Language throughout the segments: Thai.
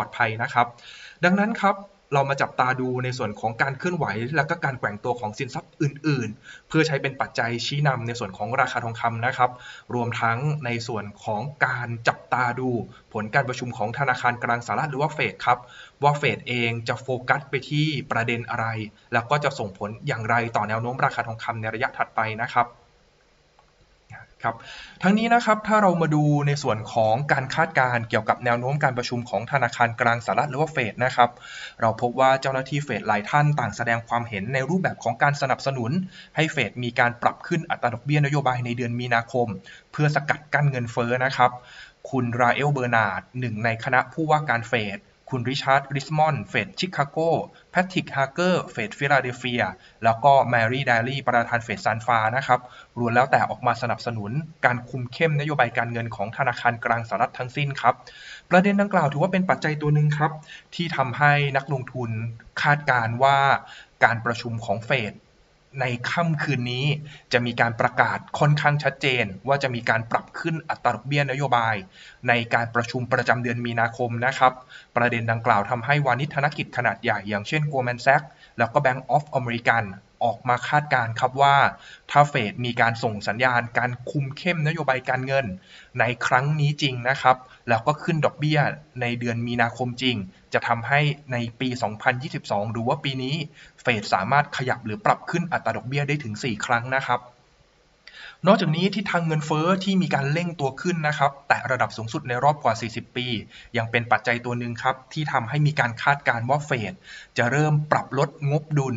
ลอดภัยนะครับ ดังนั้นครับเรามาจับตาดูในส่วนของการเคลื่อนไหว และก็การแกว่งตัวของสินทรัพย์อื่น ๆ เพื่อใช้เป็นปัจจัยชี้นำในส่วนของราคาทองคำนะครับ รวมทั้งในส่วนของการจับตาดู ผลการประชุมของธนาคารกลางสหรัฐหรือว่าเฟดครับ ว่าเฟดเองจะโฟกัสไปที่ประเด็นอะไร แล้วก็จะส่งผลอย่างไรต่อแนวโน้มราคาทองคำในระยะถัดไปนะครับ ครับทั้งนี้นะครับถ้าเรามาดูในส่วนของการคาดการณ์เกี่ยวกับแนวโน้มการประชุมของธนาคารกลางสหรัฐหรือว่าเฟดนะครับเราพบว่าเจ้าหน้าที่เฟดหลายท่านต่างแสดงความเห็นในรูปแบบของการสนับสนุน ให้เฟดมีการปรับขึ้นอัตราดอกเบี้ยนโยบายในเดือนมีนาคม เพื่อสกัดกั้นเงินเฟ้อนะครับ คุณราเอลเบอร์นาร์ดหนึ่งในคณะผู้ว่าการเฟด คุณริชาร์ด ริสมอนด์เฟดชิคาโก แพทริกฮาร์เกอร์เฟดฟิลาเดลเฟีย แล้วก็แมรี่ไดลี่ประธานเฟดซานฟานะครับรวมแล้วแต่ออกมาสนับสนุนการคุมเข้มนโยบายการเงินของธนาคารกลางสหรัฐทั้งสิ้นครับ ประเด็นดังกล่าวถือว่าเป็นปัจจัยตัวหนึ่งครับ ที่ทำให้นักลงทุนคาดการว่าการประชุมของเฟด ในค่ำคืนนี้จะมีการประกาศค่อนข้างชัดเจน ว่าจะมีการปรับขึ้นอัตราดอกเบี้ยนโยบาย ในการประชุมประจำเดือนมีนาคมนะครับ ประเด็นดังกล่าวทำให้วานิชธนกิจขนาดใหญ่อย่างเช่น Goldman Sachs แล้วก็ Bank of America ออกมาคาดการณ์ครับว่า ถ้าเฟดมีการส่งสัญญาณการคุมเข้มนโยบายการเงิน ในครั้งนี้จริงนะครับ แล้วก็ขึ้นดอกเบี้ยในเดือนมีนาคมจริง จะทำให้ในปี 2022 หรือว่าปีนี้ เฟดสามารถขยับหรือปรับขึ้นอัตราดอกเบี้ยได้ถึง 4 ครั้งนะครับนอกจากนี้ที่ทางเงินเฟอ้อที่มีการเร่งตัวขึ้นนะครับแต่ระดับสูงสุดในรอบกว่า 40 ปี ยังเป็นปัจจัยตัวหนึ่งครับ ที่ทำให้มีการคาดการณ์ว่าเฟดจะเริ่มปรับลดงบดุล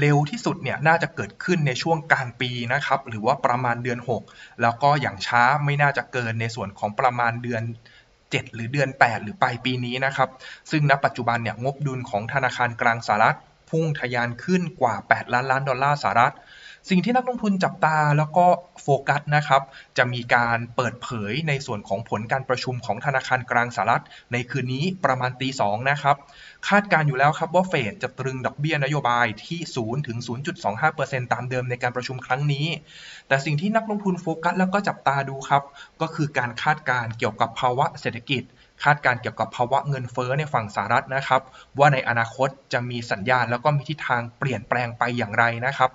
เร็วที่สุดเนี่ยน่าจะเกิดขึ้นในช่วงกลางปีนะครับ หรือว่าประมาณเดือน 6 แล้วก็อย่างช้าไม่น่าจะเกินในส่วนของประมาณเดือน 7 หรือเดือน 8 หรือปลายปีนี้นะครับ ซึ่งณปัจจุบันเนี่ยงบดุลของธนาคารกลางสหรัฐ พุ่งทะยานขึ้นกว่า 8 ล้านล้านดอลลาร์สหรัฐ สิ่งที่นักลงทุนจับตาแล้วก็โฟกัสนะครับ จะมีการเปิดเผยในส่วนของผลการประชุมของธนาคารกลางสหรัฐ ในคืนนี้ประมาณตีสองนะครับ คาดการอยู่แล้วครับว่าเฟดจะตรึงดอกเบี้ยนโยบายที่ 0 ถึง 0.25%ตามเดิมในการประชุมครั้งนี้ แต่สิ่งที่นักลงทุนโฟกัสแล้วก็จับตาดูครับ ก็คือการคาดการเกี่ยวกับภาวะเศรษฐกิจ คาดการเกี่ยวกับภาวะเงินเฟ้อในฝั่งสหรัฐนะครับ ว่าในอนาคตจะมีสัญญาณแล้วก็มีทิศทางเปลี่ยนแปลงไปอย่างไรนะครับ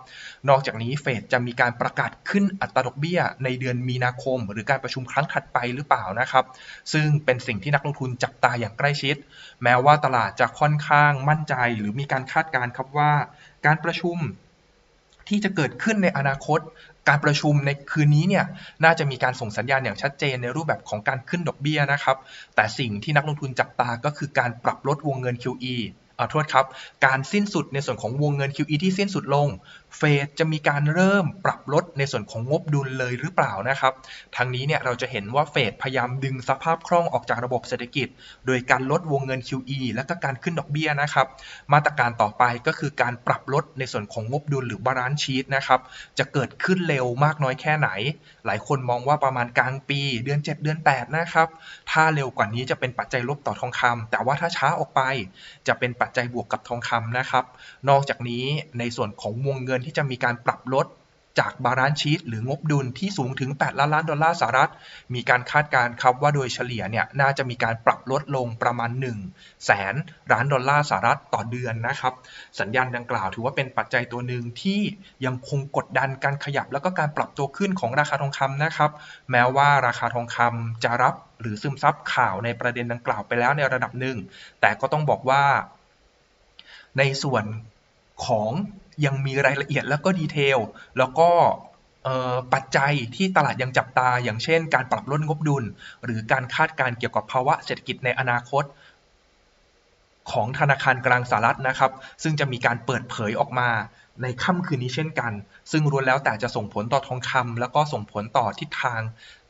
นอกจากนี้เฟดจะมีการประกาศขึ้นอัตราดอกเบี้ย ในเดือนมีนาคม หรือการประชุมครั้งถัดไปหรือเปล่านะครับ ซึ่งเป็นสิ่งที่นักลงทุนจับตาอย่างใกล้ชิด แม้ว่าตลาดจะค่อนข้างมั่นใจหรือมีการคาดการณ์ครับว่าการประชุมที่จะเกิดขึ้นในอนาคต การประชุมในคืนนี้เนี่ยน่าจะมีการส่งสัญญาณอย่างชัดเจนในรูปแบบของการขึ้นดอกเบี้ยนะครับ แต่สิ่งที่นักลงทุนจับตาก็คือการปรับลดวงเงิน QE ขอโทษครับ การสิ้นสุดในส่วนของวงเงิน QE ที่สิ้นสุดลง เฟดจะมีการเริ่มปรับลดในส่วนของงบดุลเลยหรือเปล่านะครับ ทั้งนี้เนี่ยเราจะเห็นว่าเฟดพยายามดึงสภาพคล่องออกจากระบบเศรษฐกิจ โดยการลดวงเงิน QE และก็การขึ้นดอกเบี้ยนะครับ มาตรการต่อไปก็คือการปรับลดในส่วนของงบดุลหรือบาลานซ์ชีตนะครับ จะเกิดขึ้นเร็วมากน้อยแค่ไหน หลายคนมองว่าประมาณกลางปีเดือน 7 เดือน 8 นะครับ ถ้าเร็วกว่านี้จะเป็นปัจจัยลบต่อทองคำแต่ว่าถ้าช้าออกไปจะเป็นปัจจัยบวกกับทองคำนะครับ นอกจากนี้ในส่วนของวงเงินที่จะมีการปรับลดจากบาลานซ์ชีตหรืองบดุลที่สูงถึง 8 ล้านล้านดอลลาร์สหรัฐ มีการคาดการณ์ครับว่าโดยเฉลี่ยเนี่ยน่าจะมีการปรับลดลงประมาณ1แสนล้านดอลลาร์สหรัฐต่อเดือนนะครับ สัญญาณดังกล่าวถือว่าเป็นปัจจัยตัวหนึ่งที่ยังคงกดดันการขยับแล้วก็การปรับตัวขึ้นของราคาทองคำนะครับ แม้ว่าราคาทองคำจะรับหรือซึมซับข่าวในประเด็นดังกล่าวไปแล้วในระดับหนึ่ง แต่ก็ต้องบอกว่า ในส่วนของ ยังมีรายละเอียดแล้วก็ดีเทลแล้วก็ปัจจัยที่ตลาดยังจับตา อย่างเช่น การปรับลดงบดุล หรือการคาดการเกี่ยวกับภาวะเศรษฐกิจในอนาคต ของธนาคารกลางสหรัฐนะครับ ซึ่งจะมีการเปิดเผยออกมาในค่ำคืนนี้เช่นกัน ซึ่งรวมแล้วแต่จะส่งผลต่อทองคำแล้วก็ส่งผลต่อทิศทาง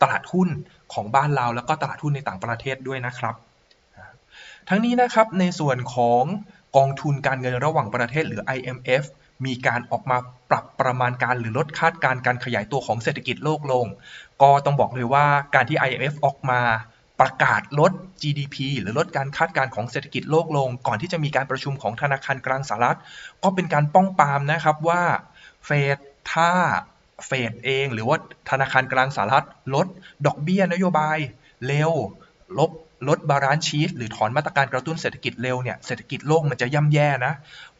ตลาดหุ้นของบ้านเรา แล้วก็ตลาดหุ้นในต่างประเทศด้วยนะครับ ทั้งนี้นะครับในส่วนของกองทุนการเงินระหว่างประเทศหรือ IMF มีการออกมาปรับประมาณการหรือลดคาดการณ์การขยายตัวของเศรษฐกิจโลกลง ก็ต้องบอกเลยว่าการที่ IMF ออกมาประกาศลด GDP หรือลดการคาดการณ์ของเศรษฐกิจโลกลง ก่อนที่จะมีการประชุมของธนาคารกลางสหรัฐ ก็เป็นการป้องปามนะครับว่าเฟดถ้าเฟดเองหรือว่าธนาคารกลางสหรัฐลดดอกเบี้ยนโยบาย เร็วลบ ลดบาลานซ์ชีสหรือถอนมาตรการกระตุ้นเศรษฐกิจเร็วเนี่ยเศรษฐกิจโลกมันจะย่ำแย่นะ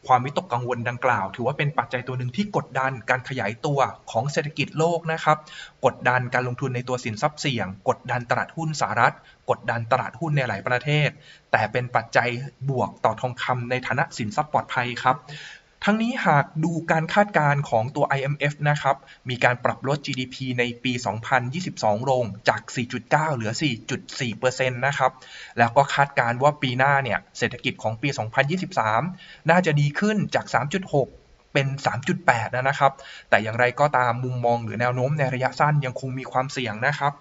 ความวิตกกังวลดังกล่าว ถือว่าเป็นปัจจัยตัวหนึ่งที่กดดันการขยายตัวของเศรษฐกิจโลกนะครับ กดดันการลงทุนในตัวสินทรัพย์เสี่ยง กดดันตลาดหุ้นสหรัฐ กดดันตลาดหุ้นในหลายประเทศ แต่เป็นปัจจัยบวกต่อทองคำในฐานะสินทรัพย์ปลอดภัยครับ ทั้งนี้หากดูการคาดการณ์ของตัว IMF นะครับ มีการปรับลด GDP ในปี 2022 ลงจาก 4.9 เหลือ 4.4%นะครับ แล้วก็คาดการณ์ว่าปีหน้าเนี่ย เศรษฐกิจของปี 2023 น่าจะดีขึ้นจาก 3.6เป็น 3.8 นะครับ แต่อย่างไรก็ตามมุมมองหรือแนวโน้มในระยะสั้นยังคงมีความเสี่ยงนะครับ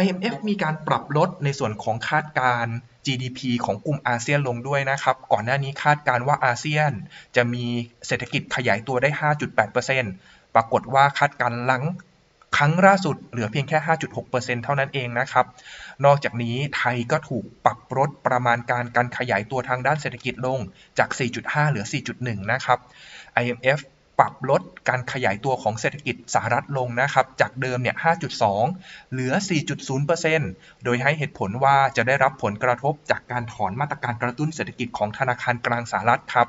IMF มีการปรับลดในส่วนของคาดการ GDP ของกลุ่มอาเซียนลงด้วยนะครับ ก่อนหน้านี้คาดการ์ว่าอาเซียน จะมีเศรษฐกิจขยายตัวได้ 5.8%ปรากฏว่าคาดการ์หลังครั้งล่าสุดเหลือเพียงแค่ 5.6%เท่านั้นเองนะครับ นอกจากนี้ไทยก็ถูกปรับลดประมาณการการขยายตัวทางด้านเศรษฐกิจลงจาก 4.5 เหลือ 4.1 นะครับ IMF ปรับลดการขยายตัวของเศรษฐกิจสหรัฐลงนะครับ จากเดิมเนี่ย 5.2 เหลือ 4.0%โดยให้เหตุผลว่าจะได้รับผลกระทบจากการถอนมาตรการกระตุ้นเศรษฐกิจของธนาคารกลางสหรัฐครับ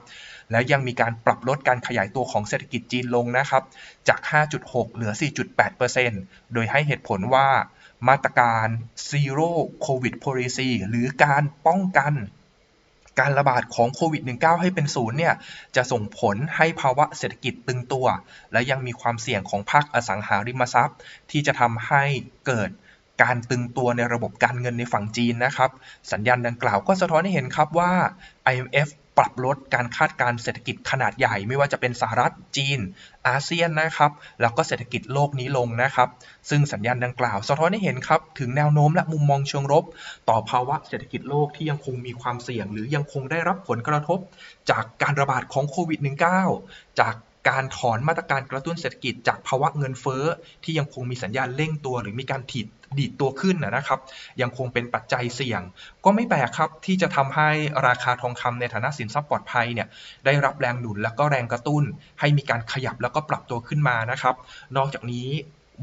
และยังมีการปรับลดการขยายตัวของเศรษฐกิจจีนลงนะครับ จาก 5.6 เหลือ 4.8%โดยให้เหตุผลว่ามาตรการ Zero COVID Policy หรือการป้องกัน การระบาดของโควิด -19 ให้เป็นศูนย์เนี่ยจะส่งผลให้ภาวะเศรษฐกิจตึงตัว และยังมีความเสี่ยงของภาคอสังหาริมทรัพย์ ที่จะทำให้เกิดการตึงตัวในระบบการเงินในฝั่งจีนนะครับ สัญญาณดังกล่าวก็สะท้อนให้เห็นครับว่า IMF ปรับลดการคาดการเศรษฐกิจขนาดใหญ่ ไม่ว่าจะเป็นสหรัฐจีน อาเซียนนะครับ แล้วก็เศรษฐกิจโลกนี้ลงนะครับ ซึ่งสัญญาณดังกล่าว สะท้อนให้เห็นครับ ถึงแนวโน้มและมุมมองเชิงลบ ต่อภาวะเศรษฐกิจโลกที่ยังคงมีความเสี่ยง หรือยังคงได้รับผลกระทบ จากการระบาดของโควิด -19 จาก การถอนมาตรการกระตุ้นเศรษฐกิจจากภาวะเงินเฟ้อ ที่ยังคงมีสัญญาณเร่งตัว หรือมีการถีดดีดตัวขึ้นนะครับ ยังคงเป็นปัจจัยเสี่ยง ก็ไม่แปลกครับที่จะทำให้ราคาทองคำในฐานะสินทรัพย์ปลอดภัยเนี่ยได้รับแรงหนุนและก็แรงกระตุ้น ให้มีการขยับแล้วก็ปรับตัวขึ้นมานะครับ นอกจากนี้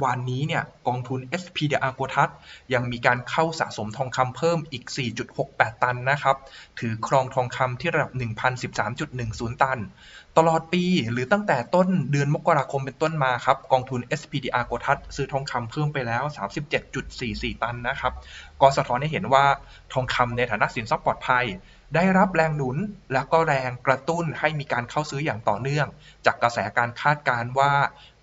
วันนี้เนี่ยกองทุน SPDR โกทัสยังมีการเข้าสะสมทองคำเพิ่มอีก 4.68 ตันนะครับ ถือครองทองคำที่ระดับ 1,013.10 ตัน ตลอดปีหรือตั้งแต่ต้นเดือนมกราคมเป็นต้นมาครับ กองทุน SPDR โกทัสซื้อทองคำเพิ่มไปแล้ว 37.44 ตันนะครับก็สะท้อนให้เห็นว่าทองคำในฐานะสินทรัพย์ปลอดภัยได้รับแรงหนุนและก็แรงกระตุ้นให้มีการเข้าซื้ออย่างต่อเนื่อง จากกระแสการคาดการณ์ว่า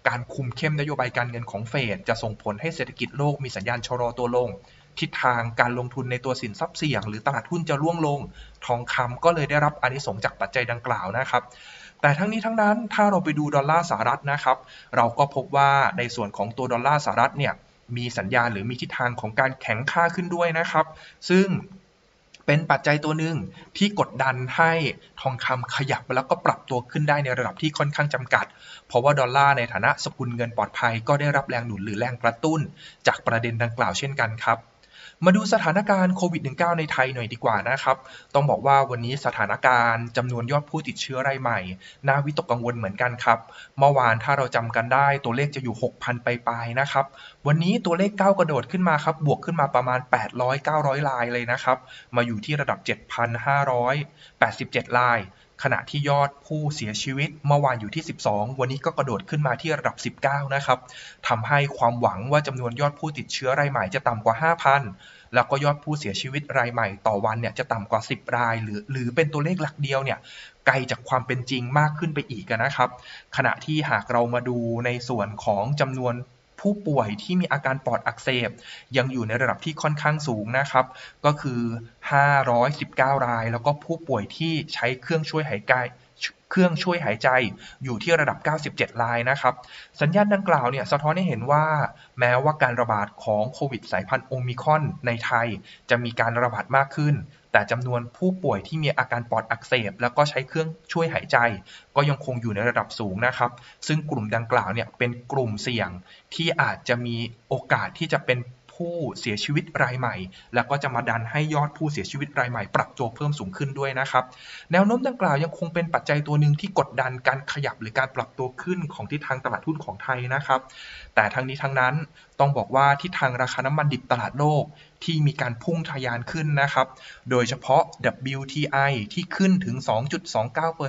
การคุมเข้มนโยบายการเงินของเฟดจะส่งผลให้เศรษฐกิจโลกมีสัญญาณชะลอตัวลง ทิศทางการลงทุนในตัวสินทรัพย์เสี่ยง หรือตลาดหุ้นจะร่วงลง ทองคำก็เลยได้รับอานิสงส์จากปัจจัยดังกล่าวนะครับแต่ทั้งนี้ทั้งนั้นถ้าเราไปดูดอลลาร์สหรัฐนะครับ เราก็พบว่าในส่วนของตัวดอลลาร์สหรัฐเนี่ยมีสัญญาณหรือมีทิศทางของการแข็งค่าขึ้นด้วยนะครับ ซึ่ง เป็นปัจจัยตัวหนึ่งที่กดดันให้ทองคำขยับแล้วก็ปรับตัวขึ้นได้ในระดับที่ค่อนข้างจำกัด เพราะว่าดอลลาร์ในฐานะสกุลเงินปลอดภัย ก็ได้รับแรงหนุนหรือแรงกระตุ้น จากประเด็นดังกล่าวเช่นกันครับ มาดูสถานการณ์โควิด -19 ในไทยหน่อยดีกว่านะครับ ต้องบอกว่าวันนี้สถานการณ์จำนวนยอดผู้ติดเชื้อรายใหม่ น่าวิตกกังวลเหมือนกันครับ เมื่อวานถ้าเราจำกันได้ตัวเลขจะอยู่ 6,000 ไปลายๆนะครับ วันนี้ตัวเลขก้าวกระโดดขึ้นมาครับ บวกขึ้นมาประมาณ 800-900 ลายเลยนะครับ มาอยู่ที่ระดับ 7,587 ลาย ขณะที่ยอดผู้เสียชีวิตเมื่อวานอยู่ที่ 12 วันนี้ก็กระโดดขึ้นมาที่ระดับ 19 นะครับทำให้ความหวังว่าจำนวนยอดผู้ติดเชื้อรายใหม่จะต่ำกว่า 5,000 แล้วก็ยอดผู้เสียชีวิตรายใหม่ต่อวันเนี่ยจะต่ำกว่า 10 ราย หรือหรือเป็นตัวเลขหลักเดียวเนี่ยไกลจากความเป็นจริงมากขึ้นไปอีกนะครับ ขณะที่หากเรามาดูในส่วนของจำนวน ผู้ป่วยที่มีอาการปอดอักเสบ ยังอยู่ในระดับที่ค่อนข้างสูงนะครับ ก็คือ 519 ราย แล้วก็ผู้ป่วยที่ใช้เครื่องช่วยหายใจ เครื่องช่วยหายใจอยู่ที่ระดับ 97 รายนะครับ สัญญาณดังกล่าวเนี่ยสะท้อนให้เห็นว่า แม้ว่าการระบาดของโควิดสายพันธุ์โอมิคอนในไทย จะมีการระบาดมากขึ้น แต่จำนวนผู้ป่วยที่มีอาการปอดอักเสบ แล้วก็ใช้เครื่องช่วยหายใจ ก็ยังคงอยู่ในระดับสูงนะครับ ซึ่งกลุ่มดังกล่าวเนี่ยเป็นกลุ่มเสี่ยงที่อาจจะมีโอกาสที่จะเป็น ผู้เสียชีวิตรายใหม่ แล้วก็จะมาดันให้ยอดผู้เสียชีวิตรายใหม่ ปรับตัวเพิ่มสูงขึ้นด้วยนะครับ แนวโน้มดังกล่าวยังคงเป็นปัจจัยตัวหนึ่งที่กดดันการขยับหรือการปรับตัวขึ้นของทิศทางตลาดหุ้นของไทยนะครับ แต่ทั้งนี้ทั้งนั้นต้องบอกว่าทิศทางราคาน้ำมันดิบตลาดโลกที่มีการพุ่งทะยานขึ้นนะครับ โดยเฉพาะ WTI ที่ขึ้นถึง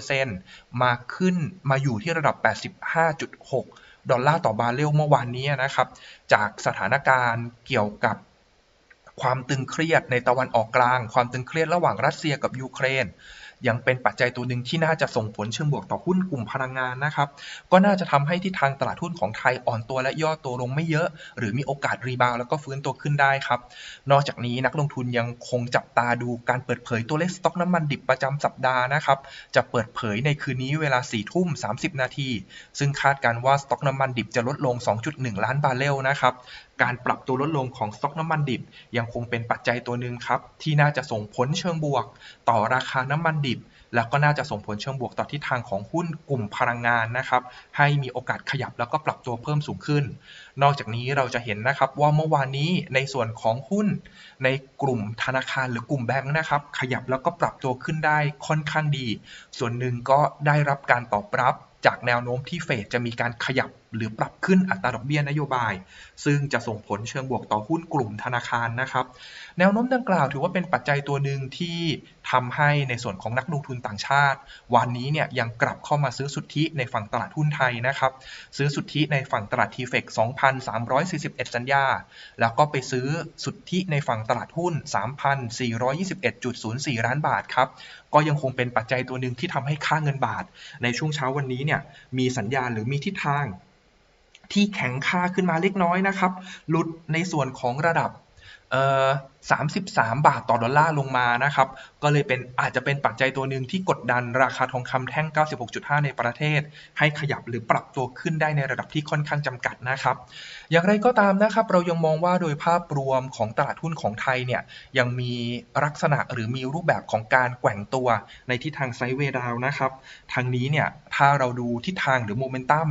2.29%มาขึ้นมาอยู่ที่ระดับ 85.6 ดอลลาร์ต่อบาร์เรลเมื่อวานนี้นะครับ จากสถานการณ์เกี่ยวกับความตึงเครียดในตะวันออกกลาง ความตึงเครียดระหว่างรัสเซียกับยูเครน ยังเป็นปัจจัยตัวหนึ่งที่น่าจะส่งผลเชิงบวกต่อหุ้นกลุ่มพลังงานนะครับ ก็น่าจะทำให้ที่ทางตลาดหุ้นของไทยอ่อนตัวและย่อตัวลงไม่เยอะ หรือมีโอกาสรีบาวแล้วก็ฟื้นตัวขึ้นได้ครับ นอกจากนี้นักลงทุนยังคงจับตาดูการเปิดเผยตัวเลขสต็อกน้ำมันดิบประจำสัปดาห์นะครับจะเปิดเผยในคืนนี้เวลา4ทุ่ม30 นาที ซึ่งคาดการว่าสต็อกน้ำมันดิบจะลดลง 2.1 ล้านบาร์เรลนะครับ การปรับตัวลดลงของสต็อกน้ำมันดิบ ยังคงเป็นปัจจัยตัวหนึ่งครับ ที่น่าจะส่งผลเชิงบวก ต่อราคาน้ำมันดิบ แล้วก็น่าจะส่งผลเชิงบวกต่อทิศทางของหุ้นกลุ่มพลังงานนะครับ ให้มีโอกาสขยับแล้วก็ปรับตัวเพิ่มสูงขึ้น นอกจากนี้เราจะเห็นนะครับว่าเมื่อวานนี้ในส่วนของหุ้น ในกลุ่มธนาคารหรือกลุ่มแบงค์นะครับ ขยับแล้วก็ปรับตัวขึ้นได้ค่อนข้างดี ส่วนหนึ่งก็ได้รับการตอบรับจากแนวโน้มที่เฟดจะมีการขยับ หรือปรับขึ้นอัตราดอกเบี้ยนโยบาย ซึ่งจะส่งผลเชิงบวกต่อหุ้นกลุ่มธนาคารนะครับ แนวโน้มดังกล่าวถือว่าเป็นปัจจัยตัวหนึ่งที่ทำให้ในส่วนของนักลงทุนต่างชาติ วันนี้เนี่ยยังกลับเข้ามาซื้อสุทธิในฝั่งตลาดหุ้นไทยนะครับ ซื้อสุทธิในฝั่งตลาดทีเฟก2,341 สัญญา แล้วก็ไปซื้อสุทธิในฝั่งตลาดหุ้น 3,421.04 ล้านบาทครับ ก็ยังคงเป็นปัจจัยตัวหนึ่งที่ทำให้ค่าเงินบาท ในช่วงเช้าวันนี้เนี่ยมีสัญญาณหรือมีทิศทาง ที่แข็งค่าขึ้นมาเล็กน้อยนะครับ หลุดในส่วนของระดับ เอ่อ33บาทต่อดอลลาร์ลงมานะครับ ก็เลยเป็นอาจจะเป็นปัจจัยตัวหนึ่งที่กดดันราคาทองคำแท่ง 96.5 ในประเทศ ให้ขยับหรือปรับตัวขึ้นได้ในระดับที่ค่อนข้างจำกัดนะครับ อย่างไรก็ตามนะครับ เรายังมองว่าโดยภาพรวมของตลาดหุ้นของไทยเนี่ย ยังมีลักษณะหรือมีรูปแบบของการแกว่งตัวในทิศทางไซด์เวดาวนะครับ ทางนี้เนี่ย ถ้าเราดูทิศทางหรือโมเมนตัม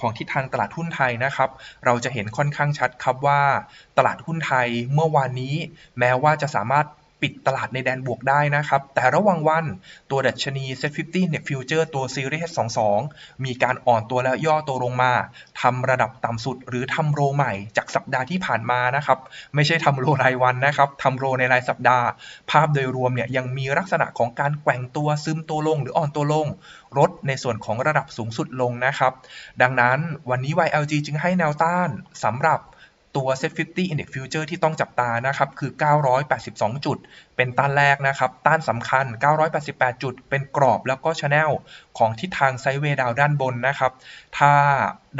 ของทิศทางตลาดหุ้นไทยนะครับ เราจะเห็นค่อนข้างชัดครับว่า ตลาดหุ้นไทยเมื่อวานนี้ แม้ว่าจะสามารถปิดตลาดในแดนบวกได้นะครับ แต่ระหว่างวันตัวดัชนี Set 50 Net Future ตัว Series 22 มีการอ่อนตัวและย่อตัวลงมาทำระดับต่ำสุดหรือทำโรใหม่จากสัปดาห์ที่ผ่านมานะครับ ไม่ใช่ทำโรรายวันนะครับทำโรในรายสัปดาห์ ภาพโดยรวมเนี่ยยังมีลักษณะของการแกว่งตัวซึมตัวลงหรืออ่อนตัวลงลดในส่วนของระดับสูงสุดลงนะครับ ดังนั้นวันนี้ YLG จึงให้แนวต้านสำหรับ ตัว Set 50 Index Future ที่ต้องจับตานะครับคือ 982 จุด เป็นต้านแรกนะครับ ต้านสำคัญ 988 จุด เป็นกรอบแล้วก็ชแนลของทิศทางไซด์เวย์ดาวด้านบนนะครับ ถ้า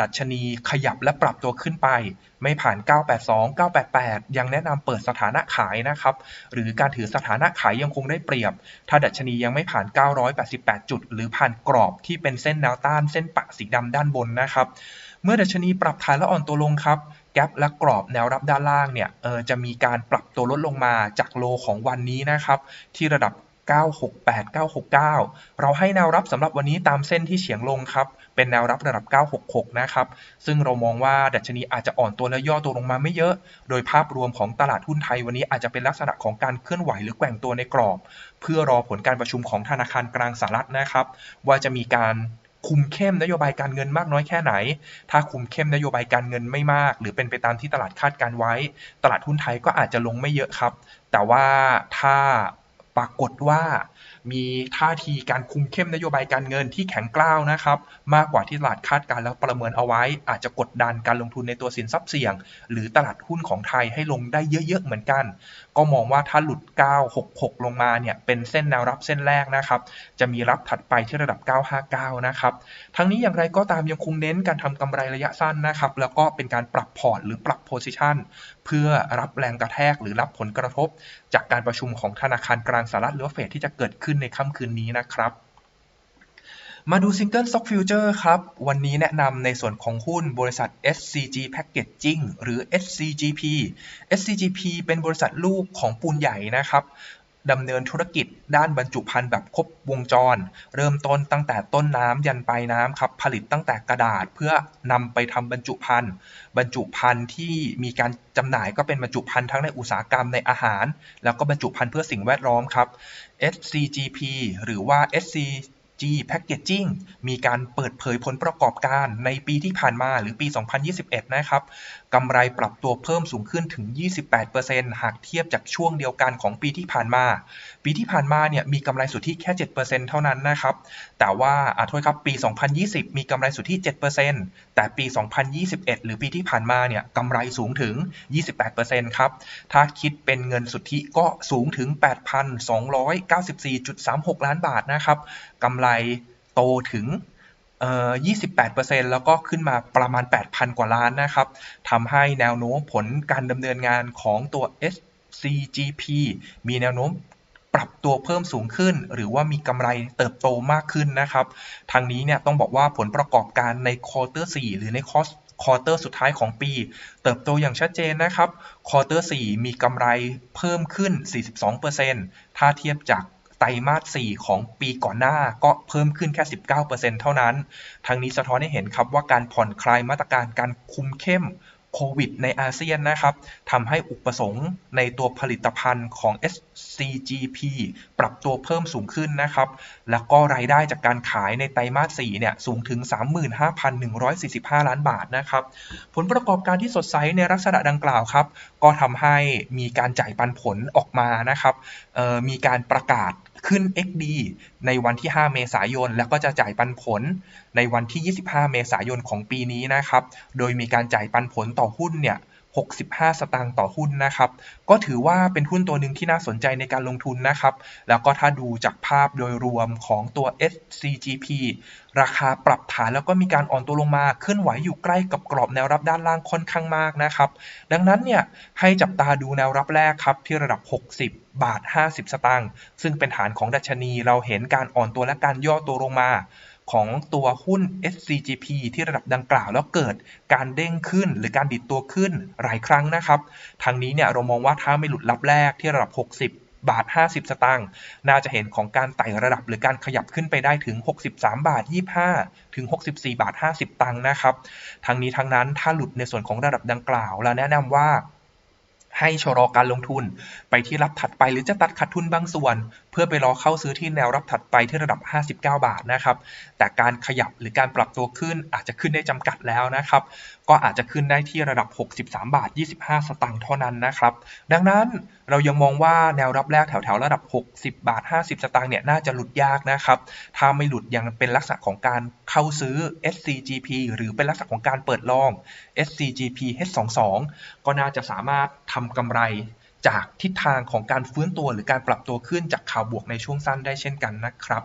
ดัชนีขยับและปรับตัวขึ้นไป ไม่ผ่าน 982 988 ยังแนะนำเปิดสถานะขายนะครับ หรือการถือสถานะขายยังคงได้เปรียบ ถ้าดัชนียังไม่ผ่าน 988 จุด หรือผ่านกรอบที่เป็นเส้นแนวต้านเส้นปะสีดำด้านบนนะครับ เมื่อดัชนีปรับฐานและอ่อนตัวลงครับ กลและกรอบแนวรับด้านล่างเนี่ยเออจะมีการปรับตัวลดลงมาจากโลของวันนี้นะครับที่ระดับ 968 969 เราให้แนวรับสำหรับวันนี้ตามเส้นที่เฉียงลงครับเป็นแนวรับระดับ 966 นะครับซึ่งเรามองว่าดัชนีอาจจะอ่อนตัวและย่อตัวลงมาไม่เยอะ โดยภาพรวมของตลาดหุ้นไทยวันนี้อาจจะเป็นลักษณะของการเคลื่อนไหวหรือแกว่งตัวในกรอบ เพื่อรอผลการประชุมของธนาคารกลางสหรัฐนะครับ ว่าจะมีการ คุมเข้มนโยบายการเงินมากน้อยแค่ไหน ถ้าคุมเข้มนโยบายการเงินไม่มาก หรือเป็นไปตามที่ตลาดคาดการไว้ ตลาดหุ้นไทยก็อาจจะลงไม่เยอะครับ แต่ว่าถ้าปรากฏว่า มีท่าทีการคุมเข้มนโยบายการเงินที่แข็งกร้าวนะครับ มากกว่าที่ตลาดคาดการแล้วประเมินเอาไว้ อาจจะกดดันการลงทุนในตัวสินทรัพย์เสี่ยง หรือตลาดหุ้นของไทยให้ลงได้เยอะๆเหมือนกัน ก็มองว่าถ้าหลุด 966 ลงมาเนี่ยเป็นเส้นแนวรับเส้นแรกนะครับ จะมีรับถัดไปที่ระดับ 959 นะครับ ทั้งนี้อย่างไรก็ตามยังคงเน้นการทำกำไรระยะสั้นนะครับแล้วก็เป็นการปรับพอร์ตหรือปรับโพซิชัน เพื่อรับแรงกระแทกหรือรับผลกระทบ จากการประชุมของธนาคารกลางสหรัฐหรือเฟดที่จะเกิดขึ้นในค่ำคืนนี้นะครับมาดูซิงเกิลซ็อกฟิวเจอร์ครับ วันนี้แนะนำในส่วนของหุ้นบริษัท SCG Packaging หรือ SCGP SCGP เป็นบริษัทลูกของปูนใหญ่นะครับ ดำเนินธุรกิจด้านบรรจุภัณฑ์แบบครบวงจร เริ่มต้นตั้งแต่ต้นน้ำยันปลายน้ำครับผลิตตั้งแต่กระดาษเพื่อนำไปทำบรรจุภัณฑ์บรรจุภัณฑ์ที่มีการจำหน่ายก็เป็นบรรจุภัณฑ์ทั้งในอุตสาหกรรมในอาหาร แล้วก็บรรจุภัณฑ์เพื่อสิ่งแวดล้อมครับ SCGP หรือว่า SC G Packaging มีการเปิดเผยผลประกอบการในปีที่ผ่านมาหรือปี 2021 นะครับกำไรปรับตัวเพิ่มสูงขึ้นถึง 28%หากเทียบจากช่วงเดียวกันของปีที่ผ่านมา ปีที่ผ่านมาเนี่ยมีกำไรสุทธิแค่ 7%เท่านั้นนะครับ แต่ว่าอาโทษครับปี 2020 มีกำไรสุทธิ 7%แต่ปี 2021 หรือปีที่ผ่านมาเนี่ยกำไรสูงถึง 28%ครับ ถ้าคิดเป็นเงินสุทธิก็สูงถึง 8,294.36 ล้านบาทนะครับกำไรโตถึง 28%แล้วก็ขึ้นมาประมาณ 8,000 กว่าล้านนะครับทำให้แนวโน้มผลการดำเนินงานของตัว SCGP มีแนวโน้มปรับตัวเพิ่มสูงขึ้น หรือว่ามีกำไรเติบโตมากขึ้นนะครับ ทางนี้เนี่ยต้องบอกว่าผลประกอบการในควอเตอร์4หรือในคอสควอเตอร์สุดท้ายของปี เติบโตอย่างชัดเจนนะครับควอเตอร์4มีกำไรเพิ่มขึ้น 42%ถ้าเทียบจาก ไตรมาส 4 ของปีก่อนหน้าก็เพิ่มขึ้นแค่ 19%เท่านั้นทางนี้สะท้อนให้เห็นครับว่าการผ่อนคลายมาตรการการคุมเข้มโควิดในอาเซียนนะครับทำให้อุปสงค์ในตัวผลิตภัณฑ์ของ SCGP ปรับตัวเพิ่มสูงขึ้นนะครับ แล้วก็รายได้จากการขายในไตรมาส 4 เนี่ย สูงถึง 35,145 ล้านบาทนะครับ ผลประกอบการที่สดใสในลักษณะดังกล่าวครับ ก็ทำให้มีการจ่ายปันผลออกมานะครับมีการประกาศ ขึ้น XD ในวันที่ 5 เมษายน แล้วก็จะจ่ายปันผลในวันที่ 25 เมษายนของปีนี้นะครับ โดยมีการจ่ายปันผลต่อหุ้นเนี่ย 65 สตางค์ต่อหุ้นนะครับ ก็ถือว่าเป็นหุ้นตัวหนึ่งที่น่าสนใจในการลงทุนนะครับ แล้วก็ถ้าดูจากภาพโดยรวมของตัว SCGP ราคาปรับฐานแล้วก็มีการอ่อนตัวลงมาเคลื่อนไหวอยู่ใกล้กับกรอบแนวรับด้านล่างค่อนข้างมากนะครับ ดังนั้นเนี่ยให้จับตาดูแนวรับแรกครับที่ระดับ 60บาท 50 สตางค์ ซึ่งเป็นฐานของดัชนี เราเห็นการอ่อนตัวและการย่อตัวลงมา ของตัวหุ้น SCGP ที่ระดับดังกล่าวแล้วเกิดการเด้งขึ้นหรือการดิดตัวขึ้นหลายครั้งนะครับทางนี้เนี่ยเรามองว่าถ้าไม่หลุดรับแรกที่ระดับ 60บาท 50 สตางค์ น่าจะเห็นของการไต่ระดับหรือการขยับขึ้นไปได้ถึง 63 บาท 25 ถึง 64 บาท 50 ตังค์นะครับ ทั้งนี้ทั้งนั้นถ้าหลุดในส่วนของระดับดังกล่าว เราแนะนำว่า ให้ชะลอการลงทุน ไปที่รับถัดไปหรือจะตัดขาดทุนบางส่วน เพื่อไปรอเข้าซื้อที่แนวรับถัดไปที่ระดับ 59 บาทนะครับ แต่การขยับหรือการปรับตัวขึ้นอาจจะขึ้นได้จำกัดแล้วนะครับ ก็อาจจะขึ้นได้ที่ระดับ 63 บาท 25 สตางค์เท่านั้นนะครับ ดังนั้นเรายังมองว่าแนวรับแรกแถวๆระดับ 60 บาท 50 สตางค์เนี่ยน่าจะหลุดยากนะครับ ถ้าไม่หลุดยังเป็นลักษณะของการเข้าซื้อ SCGP หรือเป็นลักษณะของการเปิดลอง SCGP H22 ก็น่าจะสามารถทำกำไรจากทิศทางของการฟื้นตัวหรือการปรับตัวขึ้นจากข่าวบวกในช่วงสั้นได้เช่นกันนะครับ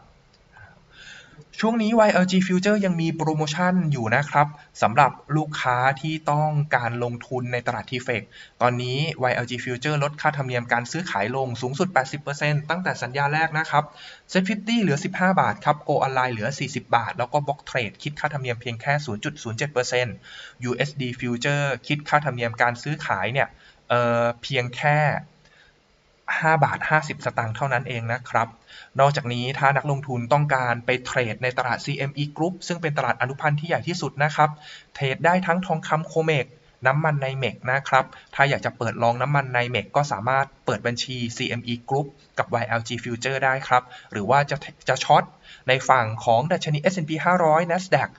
ช่วงนี้ YLG Future ยังมีโปรโมชั่นอยู่นะครับสำหรับลูกค้าที่ต้องการลงทุนในตลาดทีเฟกตอนนี้ YLG Future ลดค่าธรรมเนียมการซื้อขายลงสูงสุด 80%ตั้งแต่สัญญาแรกนะครับ Set 50เหลือ 15 บาทครับ Go Online เหลือ 40 บาท แล้วก็ Block Trade คิดค่าธรรมเนียมเพียงแค่ 0.07% USD Future คิดค่าธรรมเนียมการซื้อขายเนี่ย เเพียงแค่ 5 บาท 50 สตางค์เท่านั้นเองนะครับ นอกจากนี้ถ้านักลงทุนต้องการไปเทรดในตลาด CME Group ซึ่งเป็นตลาดอนุพันธ์ที่ใหญ่ที่สุดนะครับ เทรดได้ทั้งทองคำโคเมกน้ำมันในเมกนะครับ ถ้าอยากจะเปิดลองน้ำมันในเมกก็สามารถเปิดบัญชี CME Group กับ YLG Future ได้ครับ หรือว่าจะจะช็อตในฝั่งของดัชนี S&P 500 NASDAQ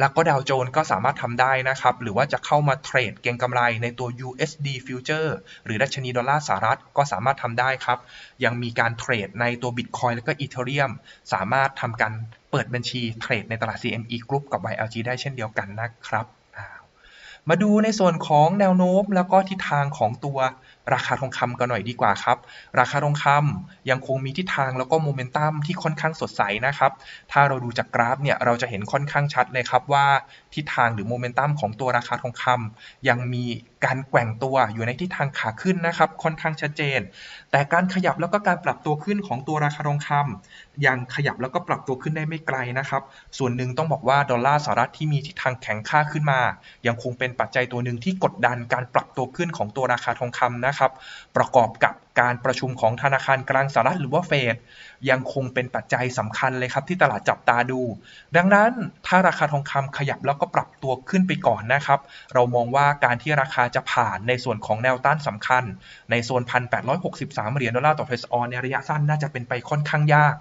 แล้วก็ดาวโจนก็สามารถทำได้นะครับ หรือว่าจะเข้ามาเทรดเก็งกำไรในตัว USD Future หรือดัชนีดอลลาร์สหรัฐก็สามารถทำได้ครับ ยังมีการเทรดในตัว Bitcoin แล้วก็ Ethereum สามารถทำการเปิดบัญชีเทรดในตลาด CME Group กับ YLG ได้เช่นเดียวกันนะครับ มาดูในส่วนของแนวโน้มแล้วก็ทิศทางของตัว ราคาทองคำกันหน่อยดีกว่าครับ ราคาทองคำยังคงมีทิศทางแล้วก็โมเมนตัมที่ค่อนข้างสดใสนะครับ ถ้าเราดูจากกราฟเนี่ยเราจะเห็นค่อนข้างชัดเลยครับว่าทิศทางหรือโมเมนตัมของตัวราคาทองคำยังมีการแกว่งตัวอยู่ในทิศทางขาขึ้นนะครับ ค่อนข้างชัดเจน แต่การขยับแล้วก็การปรับตัวขึ้นของตัวราคาทองคำยังขยับแล้วก็ปรับตัวขึ้นได้ไม่ไกลนะครับ ส่วนหนึ่งต้องบอกว่าดอลลาร์สหรัฐที่มีทิศทางแข็งค่าขึ้นมา ยังคงเป็นปัจจัยตัวหนึ่งที่กดดันการปรับตัวขึ้นของตัวราคาทองคำนะครับประกอบกับการประชุมของธนาคารกลางสหรัฐหรือว่าเฟด ยังคงเป็นปัจจัยสำคัญเลยครับที่ตลาดจับตาดู ดังนั้นถ้าราคาทองคำขยับแล้วก็ปรับตัวขึ้นไปก่อนนะครับ เรามองว่าการที่ราคาจะผ่านในส่วนของแนวต้านสำคัญ ในโซน 1,863 เหรียญดอลลาร์ต่อเทสออนในระยะสั้นน่าจะเป็นไปค่อนข้างยาก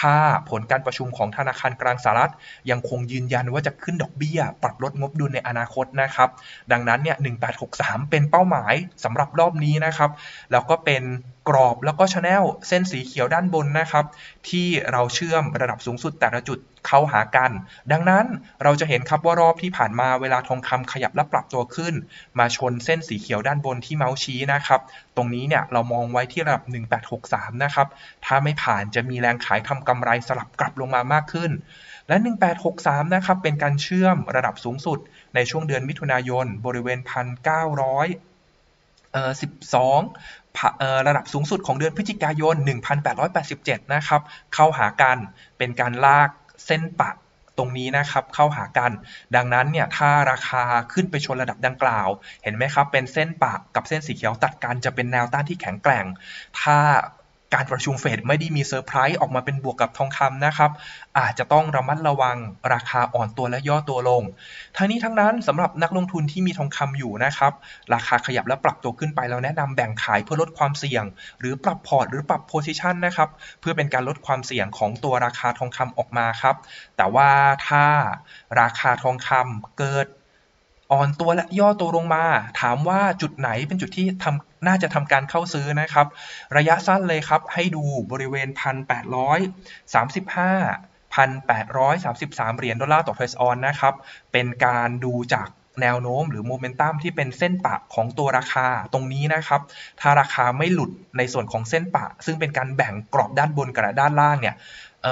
ถ้าผลการประชุมของธนาคารกลางสหรัฐ ยังคงยืนยันว่าจะขึ้นดอกเบี้ย ปรับลดงบดุลในอนาคตนะครับ ดังนั้นเนี่ย 1863 เป็นเป้าหมายสำหรับรอบนี้นะครับ แล้วก็เป็นกรอบแล้วก็ชแนลเส้นสีเขียวด้านบนนะครับ ที่เราเชื่อมระดับสูงสุดแต่ละจุดเข้าหากัน ดังนั้นเราจะเห็นครับว่ารอบที่ผ่านมาเวลาทองคำขยับและปรับตัวขึ้น มาชนเส้นสีเขียวด้านบนที่เมาส์ชี้นะครับ ตรงนี้เนี่ยเรามองไว้ที่ระดับ 1863 นะครับ ถ้าไม่ผ่านจะมีแรงขายทำกำไรสลับกลับลงมามากขึ้น และ 1863 นะครับเป็นการเชื่อมระดับสูงสุด ในช่วงเดือนมิถุนายนบริเวณ 1,900 12 ระดับสูงสุดของเดือนพฤศจิกายน 1887 นะครับ เข้าหากันเป็นการลากเส้นปะตรงนี้นะครับเข้าหากัน ดังนั้นเนี่ยถ้าราคาขึ้นไปชนระดับดังกล่าว เห็นไหมครับ เป็นเส้นปะกับเส้นสีเขียวตัดกันจะเป็นแนวต้านที่แข็งแกร่ง ถ้า การประชุมเฟดไม่ได้มีเซอร์ไพรส์ออกมาเป็นบวกกับทองคำนะครับ อาจจะต้องระมัดระวังราคาอ่อนตัวและย่อตัวลง ทั้งนี้ทั้งนั้นสำหรับนักลงทุนที่มีทองคำอยู่นะครับ ราคาขยับและปรับตัวขึ้นไปเราแนะนำแบ่งขายเพื่อลดความเสี่ยง หรือปรับพอร์ตหรือปรับโพซิชันนะครับ เพื่อเป็นการลดความเสี่ยงของตัวราคาทองคำออกมาครับ แต่ว่าถ้าราคาทองคำเกิด อ่อนตัวและย่อตัวลงมา ถามว่าจุดไหนเป็นจุดที่ทำน่าจะทำการเข้าซื้อนะครับ ระยะสั้นเลยครับ ให้ดูบริเวณ 1,835 1,833 เหรียญดอลลาร์ต่อเทรสออนนะครับ เป็นการดูจากแนวโน้มหรือโมเมนตัมที่เป็นเส้นปะของตัวราคาตรงนี้นะครับ ถ้าราคาไม่หลุดในส่วนของเส้นปะ ซึ่งเป็นการแบ่งกรอบด้านบนกับด้านล่างเนี่ย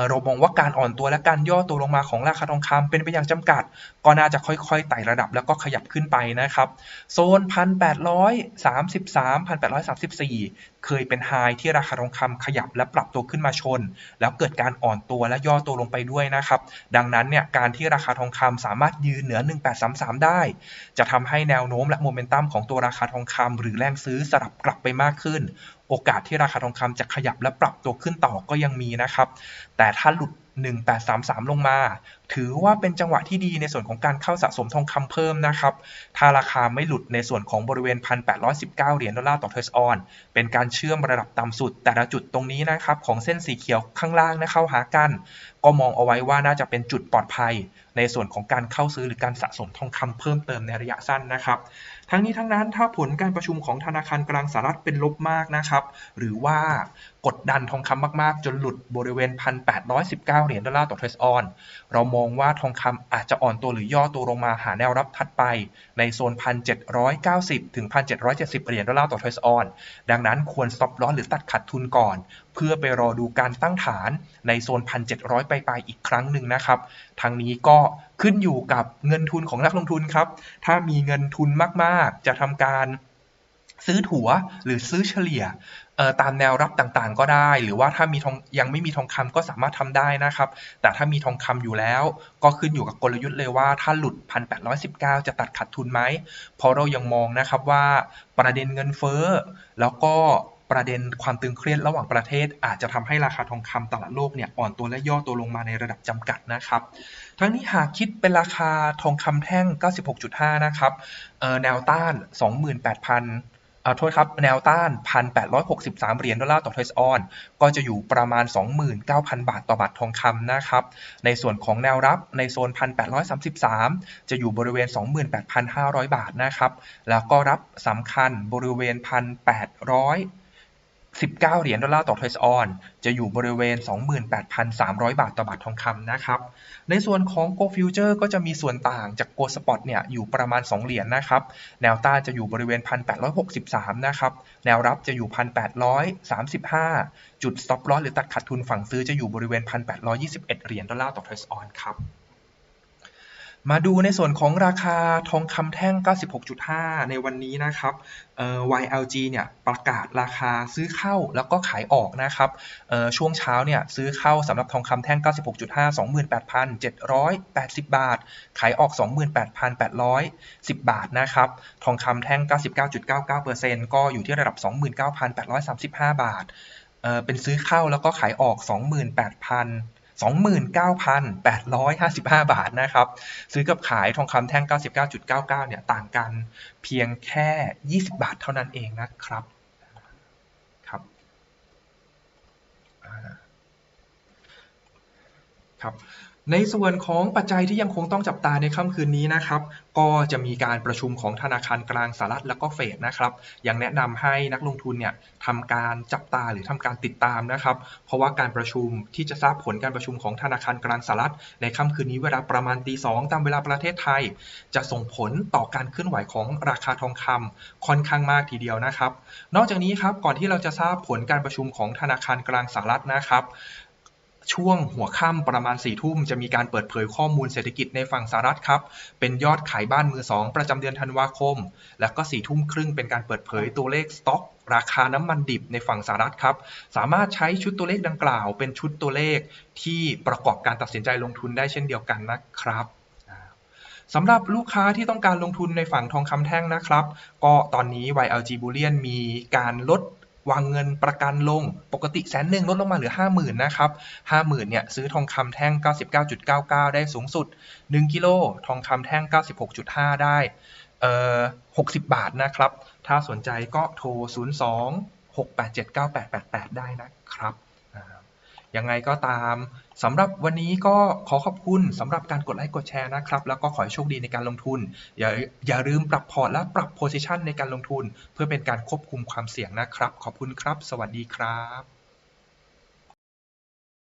เรามองว่าการอ่อนตัวและการย่อตัวลงมาของราคาทองคำเป็นไปอย่างจำกัด ก็น่าจะค่อยๆไต่ระดับแล้วก็ขยับขึ้นไปนะครับ โซน 1,833 1,834 เคยเป็นไฮที่ราคาทองคำขยับและปรับตัวขึ้นมาชน แล้วเกิดการอ่อนตัวและย่อตัวลงไปด้วยนะครับ ดังนั้นเนี่ยการที่ราคาทองคำสามารถยืนเหนือ 1833 ได้ จะทำให้แนวโน้มและโมเมนตัมของตัวราคาทองคำหรือแรงซื้อสลับกลับไปมากขึ้น โอกาสที่ราคาทองคำจะขยับและปรับตัวขึ้นต่อก็ยังมีนะครับ แต่ถ้าหลุด 1833 ลงมา ถือว่าเป็นจังหวะที่ดีในส่วนของการเข้าสะสมทองคำเพิ่มนะครับ ถ้าราคาไม่หลุดในส่วนของบริเวณ 1,819 เหรียญดอลลาร์ต่อเทสออน เป็นการเชื่อมระดับต่ำสุด แต่ละจุดตรงนี้นะครับของเส้นสีเขียวข้างล่างนะเข้าหากัน ก็มองเอาไว้ว่าน่าจะเป็นจุดปลอดภัย ในส่วนของการเข้าซื้อหรือการสะสมทองคำเพิ่มเติมในระยะสั้นนะครับ ทั้งนี้ทั้งนั้นถ้าผลการประชุมของธนาคารกลางสหรัฐเป็นลบมากนะครับ หรือว่ากดดันทองคำมากๆ จนหลุดบริเวณ 1,819 เหรียญดอลลาร์ต่อเทรสออน เรามองว่าทองคำอาจจะอ่อนตัวหรือย่อตัวลงมาหาแนวรับถัดไป ในโซน 1,790 ถึง 1,770 เหรียญดอลลาร์ต่อเทรสออน ดังนั้นควร stop loss หรือตัดขาดทุนก่อนเพื่อไปรอดูการตั้งฐานในโซน 1,700 ไปไปอีกครั้งหนึ่งนะครับ ทางนี้ก็ขึ้นอยู่กับเงินทุนของนักลงทุนครับ ถ้ามีเงินทุนมากๆ จะทำการซื้อถัวหรือซื้อเฉลี่ยตามแนวรับต่างๆ ก็ได้ หรือว่าถ้ามีทองยังไม่มีทองคำก็สามารถทำได้นะครับ แต่ถ้ามีทองคำอยู่แล้ว ก็ขึ้นอยู่กับกลยุทธ์เลยว่าถ้าหลุด 1,819 จะตัดขาดทุนไหมเพราะเรายังมองนะครับว่าประเด็นเงินเฟ้อ แล้วก็ ประเด็นความตึงเครียดระหว่างประเทศ อาจจะทำให้ราคาทองคำตลาดโลกเนี่ยอ่อนตัวและย่อตัวลงมาในระดับจำกัดนะครับ ทั้งนี้หากคิดเป็นราคาทองคำแท่ง 96.5 นะครับแนวต้าน 28,000เอาโทษครับ แนวต้าน 1,863 เหรียญดอลลาร์ต่อเทรสออน ก็จะอยู่ประมาณ 29,000 บาทต่อบาททองคำนะครับ ในส่วนของแนวรับในโซน 1,833 จะอยู่บริเวณ 28,500 บาทนะครับ แล้วก็รับสำคัญบริเวณ 1,800 19 เหรียญดอลลาร์ต่อเทรสออน จะอยู่บริเวณ 28,300 บาทต่อบาททองคำนะครับ ในส่วนของ Go Future ก็จะมีส่วนต่างจาก Go Spot เนี่ยอยู่ประมาณ 2 เหรียญนนะครับ แนวต้านจะอยู่บริเวณ 1,863 นะครับ แนวรับจะอยู่ 1,835 จุด Stop Loss หรือตัดขาดทุนฝั่งซื้อจะอยู่บริเวณ 1,821 เหรียญดอลลาร์ต่อเทรสออนครับ มาดูในส่วนของราคาทองคำแท่ง 96.5 ในวันนี้นะครับ YLG เนี่ยประกาศราคาซื้อเข้าแล้วก็ขายออกนะครับช่วงเช้าเนี่ยซื้อเข้าสำหรับทองคำแท่ง 96.5 28,780 บาท ขายออก 28,810 บาทนะครับ ทองคำแท่ง 99.99%ก็อยู่ที่ระดับ 29,835 บาทเเป็นซื้อเข้าแล้วก็ขายออก 28,000 29,855 บาทนะครับ ซื้อกับขายทองคำแท่ง 99.99 เนี่ย ต่างกันเพียงแค่ 20 บาทเท่านั้นเองนะครับครับครับ ในส่วนของปัจจัยที่ยังคงต้องจับตาในค่ำคืนนี้นะครับ ก็จะมีการประชุมของธนาคารกลางสหรัฐแล้วก็เฟดนะครับยังแนะนำให้นักลงทุนเนี่ยทำการจับตาหรือทำการติดตามนะครับ เพราะว่าการประชุมที่จะทราบผลการประชุมของธนาคารกลางสหรัฐในค่ำคืนนี้เวลาประมาณตีสองตามเวลาประเทศไทย จะส่งผลต่อการเคลื่อนไหวของราคาทองคำค่อนข้างมากทีเดียวนะครับ นอกจากนี้ครับก่อนที่เราจะทราบผลการประชุมของธนาคารกลางสหรัฐนะครับ ช่วงหัวค่ำประมาณ4ี่ทุ่มจะมีการเปิดเผยข้อมูลเศรษฐกิจในฝั่งสหรัฐครับ เป็นยอดขายบ้านมือสองประจำเดือนธันวาคม แล้วก็4ี่ทุ่มครึ่งเป็นการเปิดเผยตัวเลขสต็อกราคาน้ำมันดิบในฝั่งสหรัฐครับ สามารถใช้ชุดตัวเลขดังกล่าว เป็นชุดตัวเลขที่ประกอบการตัดสินใจลงทุนได้เช่นเดียวกันนะครับสำหรับลูกค้าที่ต้องการลงทุนในฝั่งทองคำแท่งนะครับ ก็ตอนนี้ YLG Bullion มีการลด วางเงินประกันลงปกติแสนหนึ่งลดลงมาเหลือ 50,000นะครับ50,000เนี่ยซื้อทองคำแท่ง 99.99 ได้สูงสุด 1 กิโลทองคำแท่ง 96.5 ได้เอ่อ60 บาทนะครับ ถ้าสนใจก็โทร 02 687 9888 ได้นะครับ ยังไงก็ตามสำหรับวันนี้ก็ขอขอบคุณสำหรับการกดไลค์กดแชร์นะครับ แล้วก็ขอให้โชคดีในการลงทุน อย่าอย่าลืมปรับพอร์ตและปรับโพซิชันในการลงทุน เพื่อเป็นการควบคุมความเสี่ยงนะครับ ขอบคุณครับ สวัสดีครับ